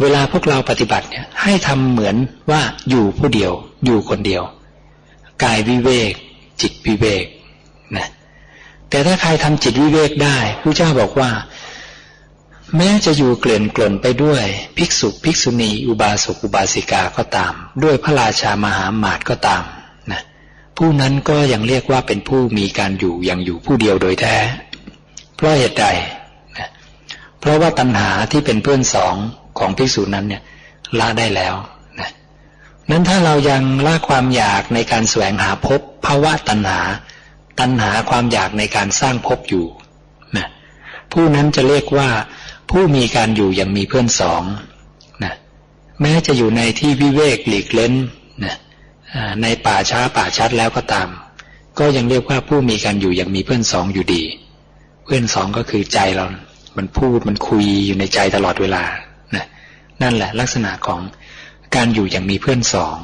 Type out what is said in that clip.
เวลาพวกเราปฏิบัติเนี่ยให้ทำเหมือนว่าอยู่ผู้เดียว อยู่คนเดียว กายวิเวก จิตวิเวกนะแต่ถ้าใครทำจิตวิเวกได้พระเจ้าบอกว่า แม้จะอยู่เกลื่อนกล่นไปด้วย ภิกษุภิกษุณี อุบาสกอุบาสิกาก็ตาม ด้วยพระราชามหาหมาตก็ตามนะผู้นั้นก็ยังเรียกว่าเป็นผู้มีการอยู่อย่างอยู่ผู้เดียวโดยแท้ เพราะเหตุใดนะเพราะว่าตัณหาที่เป็นเพื่อนสอง ของภิกษุนั้นเนี่ยละได้แล้วนะนั้นถ้าเรายังละความอยากในการแสวงหาภพภาวะตัณหา ตัณหาความอยากในการสร้างภพอยู่นะผู้นั้นจะเรียกว่าผู้มีการอยู่อย่างมีเพื่อนสองนะแม้จะอยู่ในที่วิเวกหลีกเล้นนะในป่าช้าป่าชัดแล้วก็ตาม ก็ยังเรียกว่าผู้มีการอยู่อย่างมีเพื่อนสองอยู่ดี เพื่อนสองก็คือใจเรา มันพูดมันคุยอยู่ในใจตลอดเวลา นั่นแหละลักษณะของการอยู่อย่างมีเพื่อนสอง